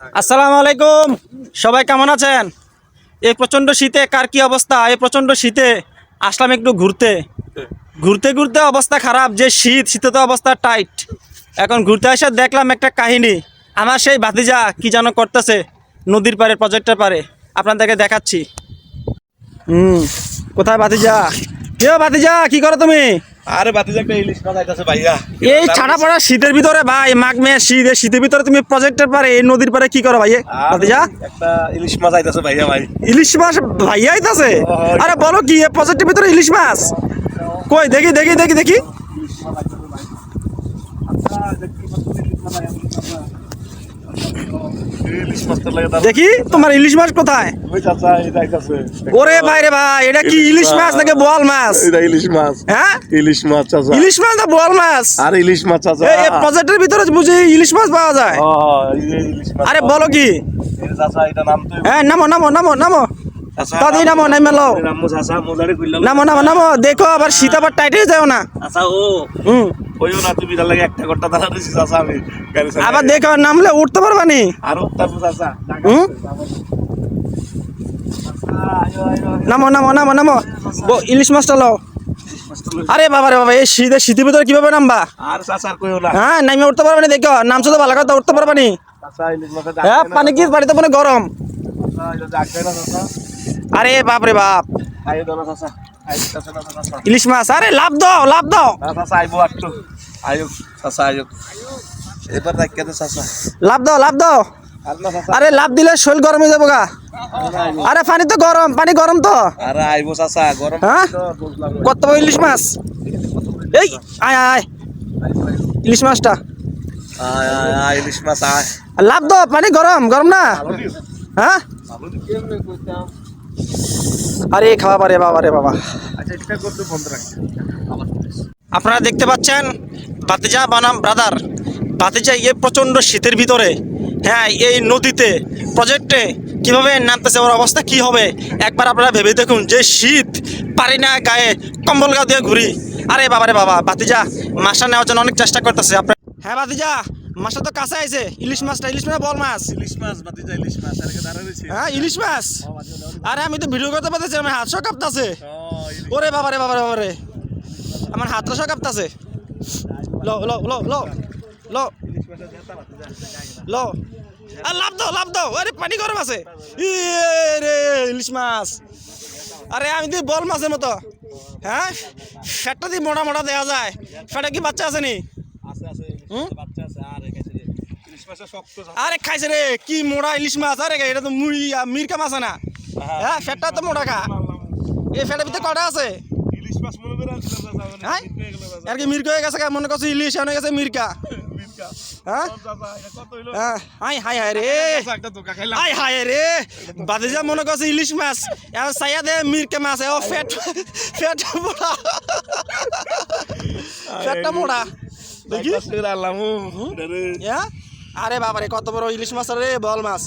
আসসালামু আলাইকুম। সবাই কেমন আছেন? এই প্রচণ্ড শীতে কার কি অবস্থা? এই প্রচণ্ড শীতে আসলাম একটু ঘুরতে। ঘুরতে ঘুরতে অবস্থা খারাপ, যে শীত, শীতে তো অবস্থা টাইট। এখন ঘুরতে এসে দেখলাম একটা কাহিনী। আমার সেই ভাতিজা কি যেন করতেছে নদীর পাড়ে প্রজেক্টের পারে আপনাদেরকে দেখাচ্ছি। হুম, কোথায় ভাতিজা? কেউ ভাতিজা, কি করো তুমি? আরে বাতিজা একটা ইলিশ মাছ আইতাছে ভাইয়া। এই ছাড়া পড়া শীতের ভিতরে ভাই মাঘ মে শীত শীতের ভিতরে তুমি প্রজেক্টের পারে এই নদীর পারে কি করো ভাই? একটা ইলিশ মাছ আইতাছে ভাইয়া ভাই। ইলিশ মাছ ভাইয়া আইতাছে? আরে বলো কি প্রজেক্টের ভিতরে ইলিশ মাছ কই দেখি দেখি দেখি দেখি দেখি তোমার ইলিশ মাছ কোথায়? ওরে ভাই রে ভাই এটা কি ইলিশ মাছ নাকি বোয়াল মাছ? এটা ইলিশ মাছ। হ্যাঁ? ইলিশ মাছ চাচা। ইলিশ মাছ না বোয়াল মাছ? আর ইলিশ মাছ চাচা। এই প্রজেক্টের ভিতরে বুঝি ইলিশ মাছ পাওয়া যায়? আরে বলো কি? হ্যাঁ নামো নামো নামো নামো। দাদি নামো নামে লও নাম নামো নামো নামো। দেখো আবার শীত আবার টাইট হয়ে যাও না। আচ্ছা ও। হুম। ওইও না তুমি লাগে একটা ঘণ্টা দাঁড়া চাচা আমি গাড়ি আবার দেখো নামলে উঠতে পারবা নি? আর চাচা হুম? নামো নামো নামো নামো। ইলিশ মাছটা লও। আরে বাবা রে বাবা এই শীতের শীতের ভিতরে কীভাবে নামবা? আর চাচা কইও না। হ্যাঁ নামে উঠতে পারবা নি দেখো নামছো তো ভালো কথা উঠতে পারবা নি। হ্যাঁ পানি কি পানিতে মনে গরম? আরে বাপ রে বাপ। চাচা ইলিশ মাছ আরে লাভ দাও লাভ দাও। আইবো একটু। আয়ো চাচা আয়ো এবার রাখিয়ে দে চাচা। লাভ দাও লাভ দাও। আর লাভ দিলে শরীর গরম হয়ে যাব গা। আরে পানি তো গরম পানি গরম তো। আরে আইবো চাচা গরম হ্যাঁ? কত ইলিশ মাছ? এই আয় আয় ইলিশ মাছটা। ইলিশ মাছ আয়। লাভ দাও পানি গরম গরম না। হ্যাঁ? আরে খাওয়া পারে বাবা রে বাবা। আচ্ছা আপনারা দেখতে পাচ্ছেন বাতিজা বানাম ব্রাদার। বাতিজা এই প্রচণ্ড শীতের ভিতরে। হ্যাঁ এই নদীতে প্রজেক্টে কীভাবে নামতেছে ওর অবস্থা কি হবে একবার আপনারা ভেবে দেখুন যে শীত পারি না গায়ে কম্বল গা দিয়ে ঘুরি। আরে বাবা রে বাবা বাতিজা মাছটা নেওয়ার জন্য অনেক চেষ্টা করতেছে আপনার। হ্যাঁ বাতিজা মাছটা তো কাছে আইছে। ইলিশ মাছটা ইলিশ মাছ বল মাছ। ইলিশ মাছ বাতি যা ইলিশ মাছ আর দাঁড়া রইছে হ্যাঁ ইলিশ মাছ। আরে আমি তো ভিডিও করতে পারতেছি আমার হাত সব কাঁপতাছে। ওরে বাবা রে বাবা রে বাবা রে আমার হাতটা সব কাঁপতাছে। লো লো লো লো। লো। লো। আর লাভ দাও লাভ দাও। আরে পানি গরম আছে। ইয়ে রে ইলিশ মাছ। আরে আমি তুই বল মাছের মতো। হ্যাঁ? ফ্যাটটা দিয়ে মোটা মোটা দেওয়া যায়। ফ্যাটে কি বাচ্চা আছে নি? আছে আছে। হুম? বাচ্চা আছে আর এখানে ইলিশ মাছের শক্ত আরে খাইছে রে কি মোটা ইলিশ মাছ? আরে এটা তো মুই মিরকা মাছ না। হ্যাঁ। ফ্যাটটা তো মোটা খা এই ফ্যাটের ভিতরে কটা আছে? ইলিশ মাছ মনে হ্যাঁ? হয়ে আর কি মির্কা হয়ে গেছে মনে করছে ইলিশ হয়ে গেছে মির্কা। হ্যাঁ? হ্যাঁ মনে করছে ইলিশ মাছ এবার সাইয়া দে মির্কা মাছ ও ফ্যাট ফ্যাট মোড়া। ফ্যাটটা মোড়া। দেখি দেখি। আল্লাহ হ্যাঁ? আরে বাবারে কত বড় ইলিশ মাছ রে বল মাছ।